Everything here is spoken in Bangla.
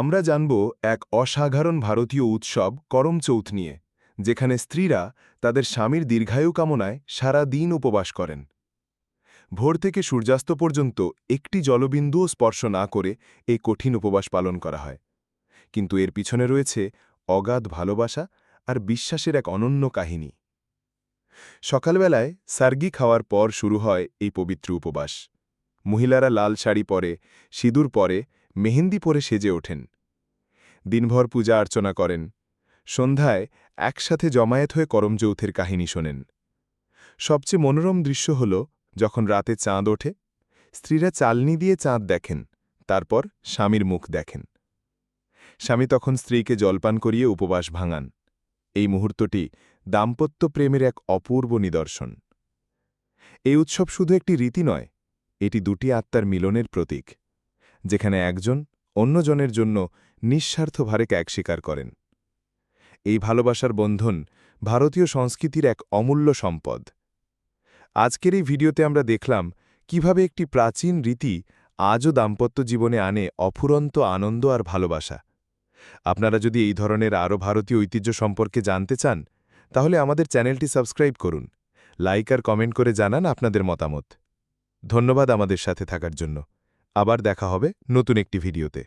আমরা জানব এক অসাধারণ ভারতীয় উৎসব করম চৌথ নিয়ে, যেখানে স্ত্রীরা তাদের স্বামীর দীর্ঘায়ু কামনায় সারা দিন উপবাস করেন। ভোর থেকে সূর্যাস্ত পর্যন্ত একটি জলবিন্দুও স্পর্শ না করে এই কঠিন উপবাস পালন করা হয়। কিন্তু এর পিছনে রয়েছে অগাধ ভালোবাসা আর বিশ্বাসের এক অনন্য কাহিনী। সকালবেলায় সার্গি খাওয়ার পর শুরু হয় এই পবিত্র উপবাস। মহিলারা লাল শাড়ি পরে, সিঁদুর পরে মেহেন্দি পরে সেজে ওঠেন। দিনভর পূজা অর্চনা করেন। সন্ধ্যায় একসাথে জমায়েত হয়ে করমযৌথের কাহিনী শোনেন। সবচেয়ে মনোরম দৃশ্য হল যখন রাতে চাঁদ ওঠে, স্ত্রীরা চালনি দিয়ে চাঁদ দেখেন, তারপর স্বামীর মুখ দেখেন। স্বামী তখন স্ত্রীকে জলপান করিয়ে উপবাস ভাঙান। এই মুহূর্তটি দাম্পত্য প্রেমের এক অপূর্ব নিদর্শন। এই উৎসব শুধু একটি রীতি নয়, এটি দুটি আত্মার মিলনের প্রতীক। যেখানে একজন অন্যজনের জন্য নিঃস্বার্থভারে ত্যাগ স্বীকার করেন। এই ভালোবাসার বন্ধন ভারতীয় সংস্কৃতির এক অমূল্য সম্পদ। আজকের এই ভিডিওতে আমরা দেখলাম কীভাবে একটি প্রাচীন রীতি আজও দাম্পত্য জীবনে আনে অফুরন্ত আনন্দ আর ভালোবাসা। আপনারা যদি এই ধরনের আরও ভারতীয় ঐতিহ্য সম্পর্কে জানতে চান, তাহলে আমাদের চ্যানেলটি সাবস্ক্রাইব করুন। লাইক আর কমেন্ট করে জানান আপনাদের মতামত। ধন্যবাদ আমাদের সাথে থাকার জন্য। আবার দেখা হবে নতুন একটি ভিডিওতে।